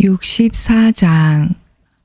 64장.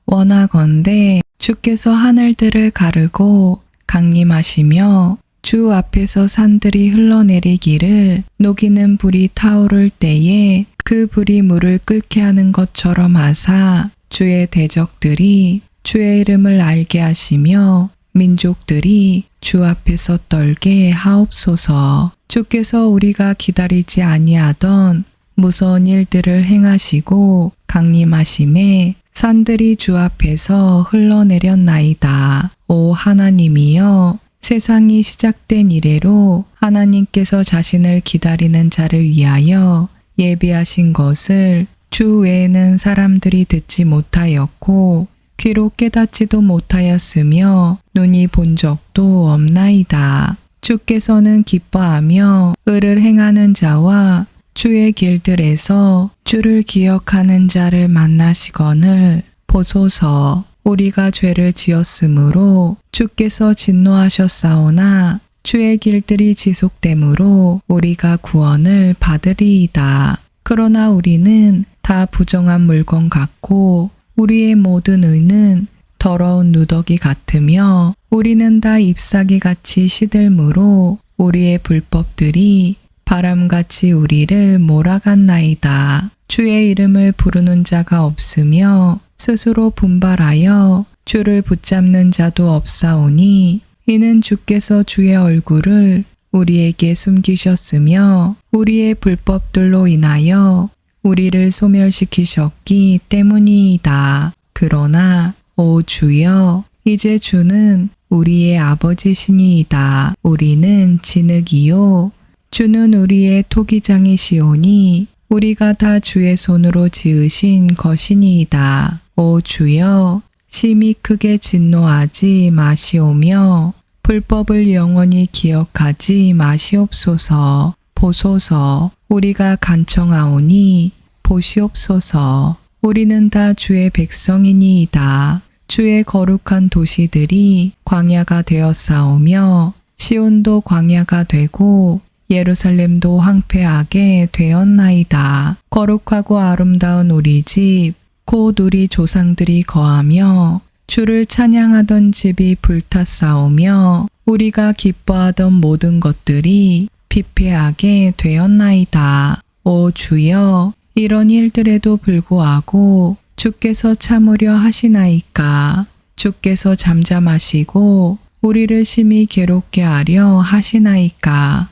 원하건대 주께서 하늘들을 가르고 강림하시며 주 앞에서 산들이 흘러내리기를 녹이는 불이 타오를 때에 그 불이 물을 끓게 하는 것처럼 하사 주의 대적들이 주의 이름을 알게 하시며 민족들이 주 앞에서 떨게 하옵소서. 주께서 우리가 기다리지 아니하던 무서운 일들을 행하시고 강림하심에 산들이 주 앞에서 흘러내렸나이다. 오 하나님이여 세상이 시작된 이래로 하나님께서 자신을 기다리는 자를 위하여 예비하신 것을 주 외에는 사람들이 듣지 못하였고 귀로 깨닫지도 못하였으며 눈이 본 적도 없나이다. 주께서는 기뻐하며 을을 행하는 자와 주의 길들에서 주를 기억하는 자를 만나시거늘 보소서 우리가 죄를 지었으므로 주께서 진노하셨사오나 주의 길들이 지속되므로 우리가 구원을 받으리이다. 그러나 우리는 다 부정한 물건 같고 우리의 모든 의는 더러운 누더기 같으며 우리는 다 잎사귀 같이 시들므로 우리의 불법들이 바람같이 우리를 몰아갔나이다. 주의 이름을 부르는 자가 없으며 스스로 분발하여 주를 붙잡는 자도 없사오니 이는 주께서 주의 얼굴을 우리에게 숨기셨으며 우리의 불법들로 인하여 우리를 소멸시키셨기 때문이다. 그러나 오 주여 이제 주는 우리의 아버지시니이다. 우리는 진흙이요 주는 우리의 토기장이시오니 우리가 다 주의 손으로 지으신 것이니이다. 오 주여 심히 크게 진노하지 마시오며 불법을 영원히 기억하지 마시옵소서. 보소서 우리가 간청하오니 보시옵소서. 우리는 다 주의 백성이니이다. 주의 거룩한 도시들이 광야가 되었사오며 시온도 광야가 되고 예루살렘도 황폐하게 되었나이다. 거룩하고 아름다운 우리 집, 곧 우리 조상들이 거하며 주를 찬양하던 집이 불탔사오며 우리가 기뻐하던 모든 것들이 피폐하게 되었나이다. 오 주여, 이런 일들에도 불구하고 주께서 참으려 하시나이까. 주께서 잠잠하시고 우리를 심히 괴롭게 하려 하시나이까.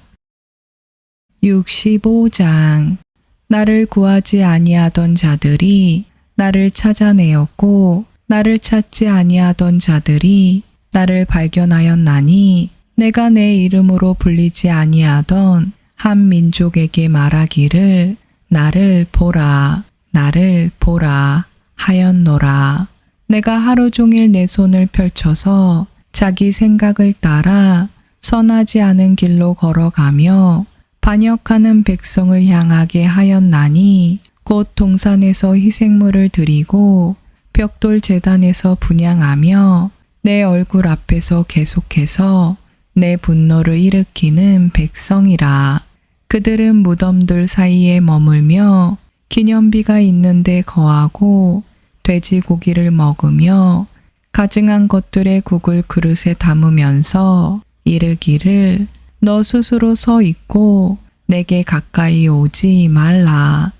65장. 나를 구하지 아니하던 자들이 나를 찾아내었고 나를 찾지 아니하던 자들이 나를 발견하였나니 내가 내 이름으로 불리지 아니하던 한 민족에게 말하기를 나를 보라 나를 보라 하였노라. 내가 하루 종일 내 손을 펼쳐서 자기 생각을 따라 선하지 않은 길로 걸어가며 반역하는 백성을 향하게 하였나니 곧 동산에서 희생물을 드리고 벽돌 재단에서 분양하며 내 얼굴 앞에서 계속해서 내 분노를 일으키는 백성이라. 그들은 무덤들 사이에 머물며 기념비가 있는데 거하고 돼지고기를 먹으며 가증한 것들의 국을 그릇에 담으면서 이르기를 너 스스로 서 있고 내게 가까이 오지 말라.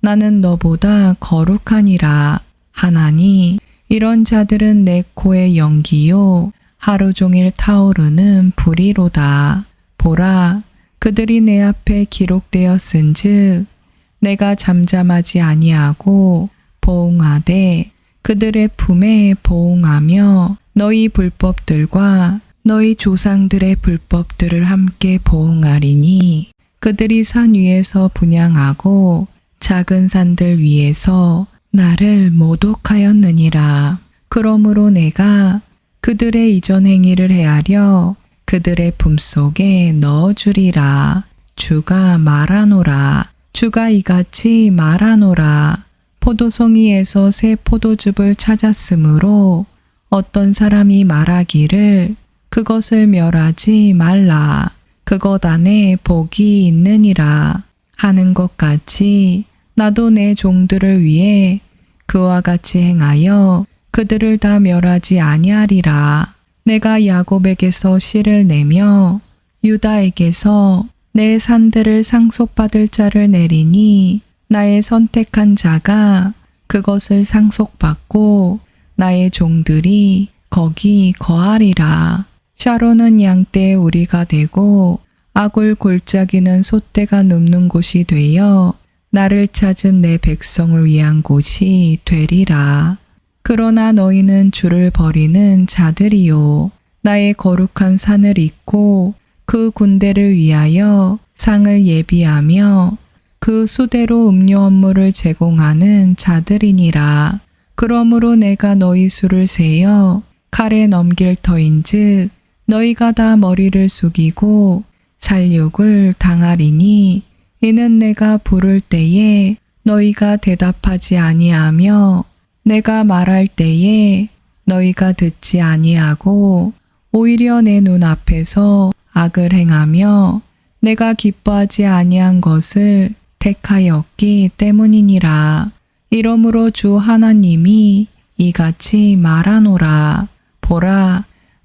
나는 너보다 거룩하니라. 하나니 이런 자들은 내 코의 연기요 하루 종일 타오르는 불이로다. 보라 그들이 내 앞에 기록되었은즉 내가 잠잠하지 아니하고 보응하되 그들의 품에 보응하며 너희 불법들과 너희 조상들의 불법들을 함께 보응하리니 그들이 산 위에서 분양하고 작은 산들 위에서 나를 모독하였느니라. 그러므로 내가 그들의 이전 행위를 헤아려 그들의 품속에 넣어주리라. 주가 말하노라. 주가 이같이 말하노라. 포도송이에서 새 포도즙을 찾았으므로 어떤 사람이 말하기를 그것을 멸하지 말라. 그것 안에 복이 있느니라. 하는 것 같이 나도 내 종들을 위해 그와 같이 행하여 그들을 다 멸하지 아니하리라. 내가 야곱에게서 씨를 내며 유다에게서 내 산들을 상속받을 자를 내리니 나의 선택한 자가 그것을 상속받고 나의 종들이 거기 거하리라. 샤론은 양떼의 우리가 되고 아굴 골짜기는 소떼가 눕는 곳이 되어 나를 찾은 내 백성을 위한 곳이 되리라. 그러나 너희는 주를 버리는 자들이요. 나의 거룩한 산을 잇고 그 군대를 위하여 상을 예비하며 그 수대로 음료 업무를 제공하는 자들이니라. 그러므로 내가 너희 수를 세어 칼에 넘길 터인즉 너희가 다 머리를 숙이고 살육을 당하리니 이는 내가 부를 때에 너희가 대답하지 아니하며 내가 말할 때에 너희가 듣지 아니하고 오히려 내 눈 앞에서 악을 행하며 내가 기뻐하지 아니한 것을 택하였기 때문이니라. 이러므로 주 하나님이 이같이 말하노라. 보라,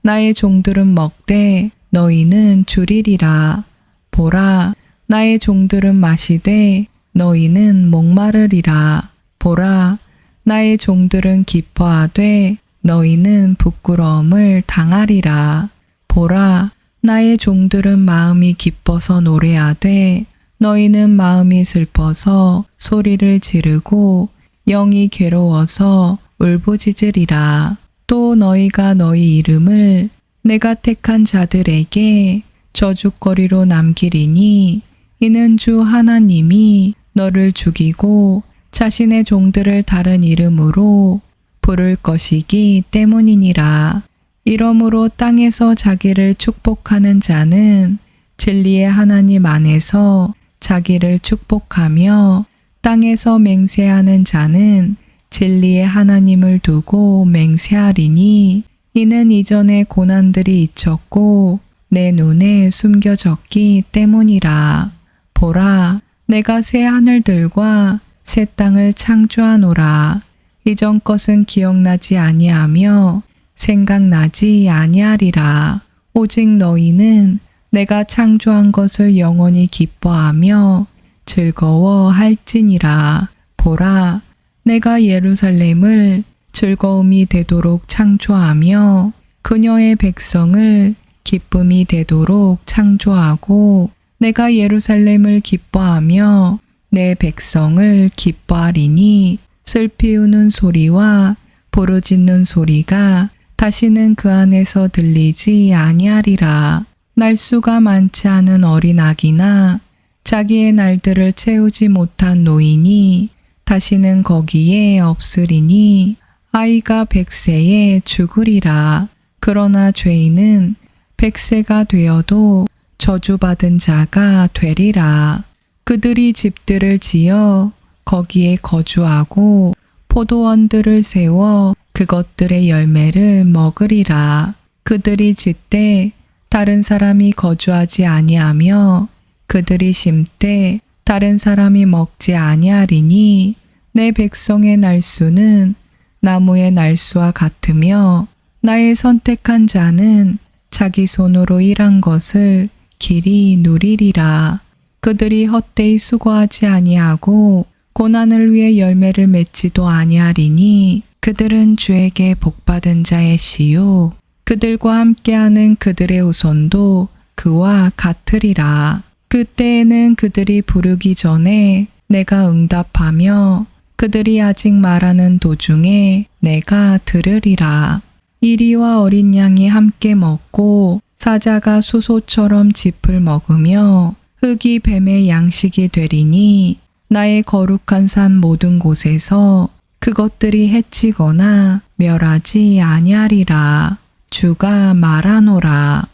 나의 종들은 먹되 너희는 줄이리라. 보라, 나의 종들은 마시되 너희는 목마르리라. 보라, 나의 종들은 기뻐하되 너희는 부끄러움을 당하리라. 보라, 나의 종들은 마음이 기뻐서 노래하되 너희는 마음이 슬퍼서 소리를 지르고 영이 괴로워서 울부짖으리라. 또 너희가 너희 이름을 내가 택한 자들에게 저주거리로 남기리니 이는 주 하나님이 너를 죽이고 자신의 종들을 다른 이름으로 부를 것이기 때문이니라. 이러므로 땅에서 자기를 축복하는 자는 진리의 하나님 안에서 자기를 축복하며 땅에서 맹세하는 자는 진리의 하나님을 두고 맹세하리니 이는 이전에 고난들이 잊혔고 내 눈에 숨겨졌기 때문이라. 보라, 내가 새 하늘들과 새 땅을 창조하노라. 이전 것은 기억나지 아니하며 생각나지 아니하리라. 오직 너희는 내가 창조한 것을 영원히 기뻐하며 즐거워할지니라. 보라, 내가 예루살렘을 즐거움이 되도록 창조하며 그녀의 백성을 기쁨이 되도록 창조하고 내가 예루살렘을 기뻐하며 내 백성을 기뻐하리니 슬피 우는 소리와 부르짖는 소리가 다시는 그 안에서 들리지 아니하리라. 날수가 많지 않은 어린 아기나 자기의 날들을 채우지 못한 노인이 다시는 거기에 없으리니 아이가 백세에 죽으리라. 그러나 죄인은 백세가 되어도 저주받은 자가 되리라. 그들이 집들을 지어 거기에 거주하고 포도원들을 세워 그것들의 열매를 먹으리라. 그들이 짓되 다른 사람이 거주하지 아니하며 그들이 심되 다른 사람이 먹지 아니하리니 내 백성의 날수는 나무의 날수와 같으며 나의 선택한 자는 자기 손으로 일한 것을 길이 누리리라. 그들이 헛되이 수고하지 아니하고 고난을 위해 열매를 맺지도 아니하리니 그들은 주에게 복받은 자의 시요 그들과 함께하는 그들의 후손도 그와 같으리라. 그때에는 그들이 부르기 전에 내가 응답하며 그들이 아직 말하는 도중에 내가 들으리라. 이리와 어린 양이 함께 먹고 사자가 수소처럼 짚을 먹으며 흙이 뱀의 양식이 되리니 나의 거룩한 산 모든 곳에서 그것들이 해치거나 멸하지 아니하리라. 주가 말하노라.